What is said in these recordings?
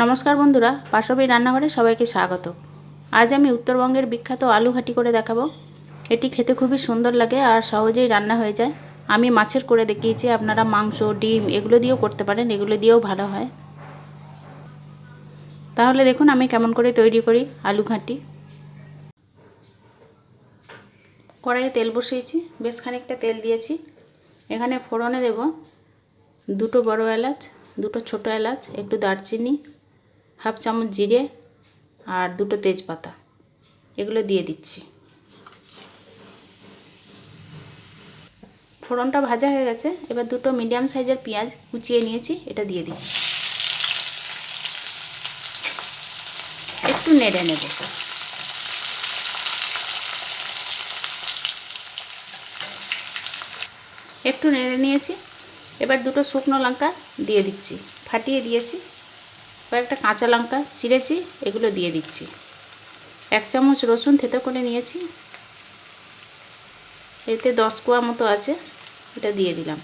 নমস্কার বন্ধুরা পাশবী রান্নাঘরে সবাইকে স্বাগত। আজ আমি উত্তরবঙ্গের বিখ্যাত আলু ঘাটি করে দেখাবো। এটি খেতে খুবই সুন্দর লাগে আর সহজেই রান্না হয়ে যায়। আমি মাছের করে দেখিয়েছি, আপনারা মাংস, ডিম এগুলো দিয়েও করতে পারেন, এগুলো দিয়েও ভালো হয়। তাহলে দেখুন আমি কেমন করে তৈরি করি আলু ঘাটি। কড়াইয়ে তেল বসিয়েছি, বেশ খানিকটা তেল দিয়েছি। এখানে ফোড়নে দেব দুটো বড় এলাচ, দুটো ছোট এলাচ, একটু দারচিনি হাফ চামচ জিরে আর দুটো তেজপাতা। এগুলো দিয়ে দিচ্ছি। ফোড়নটা ভাজা হয়ে গেছে। এবার দুটো মিডিয়াম সাইজের পেঁয়াজ কুচিয়ে নিয়েছি, এটা দিয়ে দিচ্ছি। একটু নেড়ে নেব। একটু নেড়ে নিয়েছি। এবার দুটো শুকনো লঙ্কা দিয়ে দিচ্ছি। ফাটিয়ে দিয়েছি। কয়েকটা কাঁচা লঙ্কা চিড়েছি এগুলো দিয়ে দিচ্ছি। এক চামচ রসুন থেতো করে নিয়েছি। এতে দশ কোয়া মতো আছে, এটা দিয়ে দিলাম।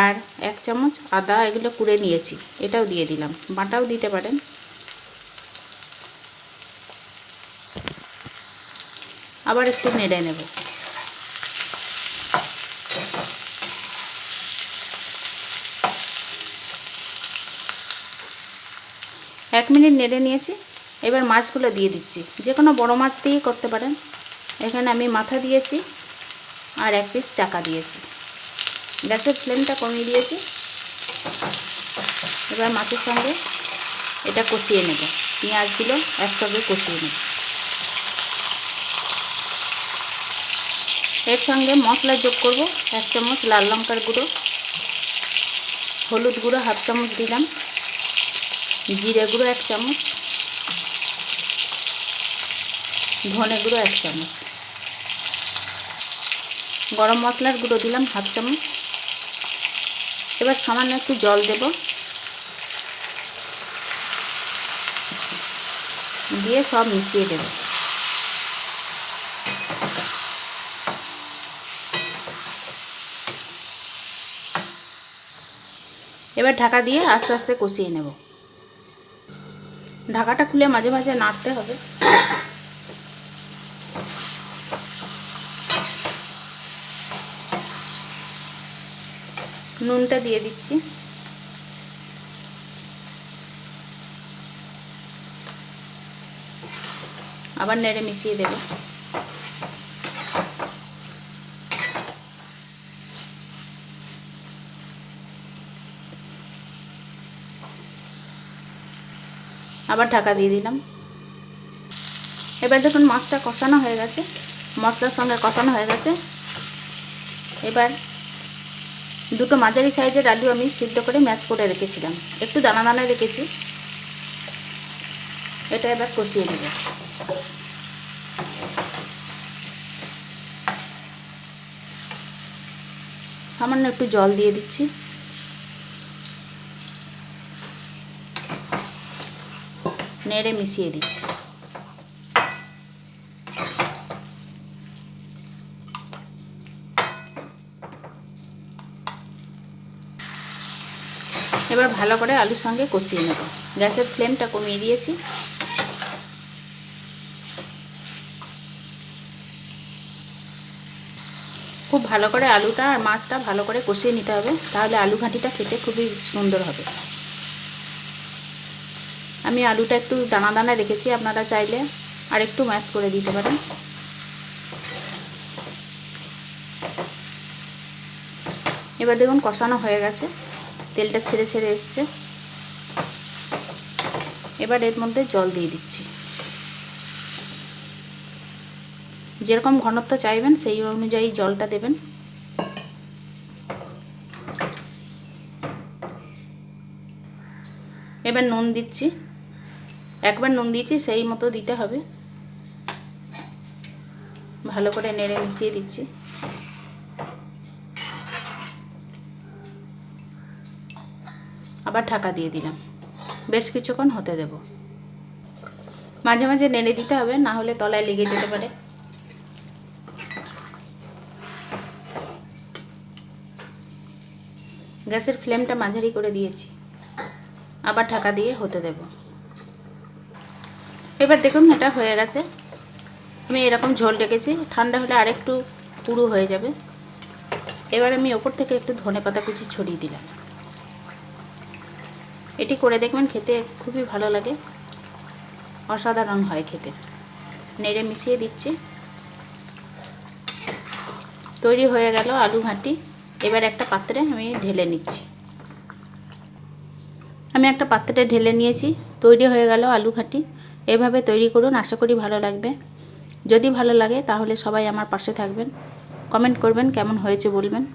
আর এক চামচ আদা এগুলো কুড়ে নিয়েছি, এটাও দিয়ে দিলাম। বাটাও দিতে পারেন। আবার একটু নেড়ে নেব। এক মিনিট নেড়ে নিয়েছি। এবার মাছগুলো দিয়ে দিচ্ছি। যে কোনো বড়ো মাছ দিয়েই করতে পারেন। এখানে আমি মাথা দিয়েছি আর এক পিস চাকা দিয়েছি। গ্যাসের ফ্লেমটা কমিয়ে দিয়েছি। এবার মাছের সঙ্গে এটা কষিয়ে নেব। পেঁয়াজগুলো একসঙ্গে কষিয়ে নেব। এর সঙ্গে মশলা যোগ করব। এক চামচ লাল লঙ্কার গুঁড়ো। হলুদ গুঁড়ো, হাফ চামচ দিলাম। জিরে গুঁড়ো এক চামচ, ধনে গুঁড়ো এক চামচ, গরম মশলার গুঁড়ো দিলাম হাফ চামচ। এবার সামান্য একটু জল দেব। দিয়ে সব মিশিয়ে দেব। এবার ঢাকা দিয়ে আস্তে আস্তে কষিয়ে নেব। ঢাকাটা খুলে মাঝে মাঝে নাড়তে হবে। নুনটা দিয়ে দিচ্ছি। আবার নেড়ে মিশিয়ে দেবে। আবার ঢাকা দিয়ে দিলাম। এবার দেখুন মাছটা কষানো হয়ে গেছে। মশলার সঙ্গে কষানো হয়ে গেছে। এবার দুটো মাঝারি সাইজের আলু আমি সিদ্ধ করে ম্যাশ করে রেখেছিলাম। একটু দানা দানা রেখেছি। এটা এবার কষিয়ে দেব সামান্য একটু জল দিয়ে দিচ্ছি। নেড়ে মিশিয়ে দিচ্ছি এবার ভালো করে আলুর সঙ্গে কষিয়ে নেব। গ্যাসের ফ্লেমটা কমিয়ে দিয়েছি। খুব ভালো করে আলুটা আর মাছটা ভালো করে কষিয়ে নিতে হবে। তাহলে আলু ঘাঁটিটা খেতে খুবই সুন্দর হবে। আমি আলুটা একটু দানা দানা রেখেছি, আপনারা চাইলে আর একটু ম্যাশ করে দিতে পারেন। এবার দেখুন কষানো হয়ে গেছে, তেলটা ছেড়ে ছেড়ে এসছে। এবার এর মধ্যে জল দিয়ে দিচ্ছি। যেরকম ঘনত্ব চাইবেন, সেই অনুযায়ী জলটা দেবেন। এবার নুন দিচ্ছি। একবার নুন দিয়েছি, সেই মতো দিতে হবে। ভালো করে নেড়ে মিশিয়ে দিচ্ছি। আবার ঢাকা দিয়ে দিলাম। বেশ কিছুক্ষণ হতে দেব। মাঝে মাঝে নেড়ে দিতে হবে, না হলে তলায় লেগে যেতে পারে। গ্যাসের ফ্লেমটা মাঝারি করে দিয়েছি। আবার ঢাকা দিয়ে হতে দেব। এবার দেখুন, এটা হয়ে গেছে। আমি এরকম ঝোল রেখেছি ঠান্ডা হলে আরেকটু পুরু হয়ে যাবে। এবার আমি ওপর থেকে একটু ধনে পাতা কুচি ছড়িয়ে দিলাম। এটি করে দেখবেন খেতে খুবই ভালো লাগে। অসাধারণ হয় খেতে। নেড়ে মিশিয়ে দিচ্ছি। তৈরি হয়ে গেল আলু ঘাঁটি। এবার একটা পাত্রে আমি ঢেলে নিচ্ছি। আমি একটা পাত্রে ঢেলে নিয়েছি। তৈরি হয়ে গেল আলু ঘাঁটি। এভাবে তৈরি করুন, আশা করি ভালো লাগবে। যদি ভালো লাগে তাহলে সবাই আমার পাশে থাকবেন। কমেন্ট করবেন কেমন হয়েছে বলবেন।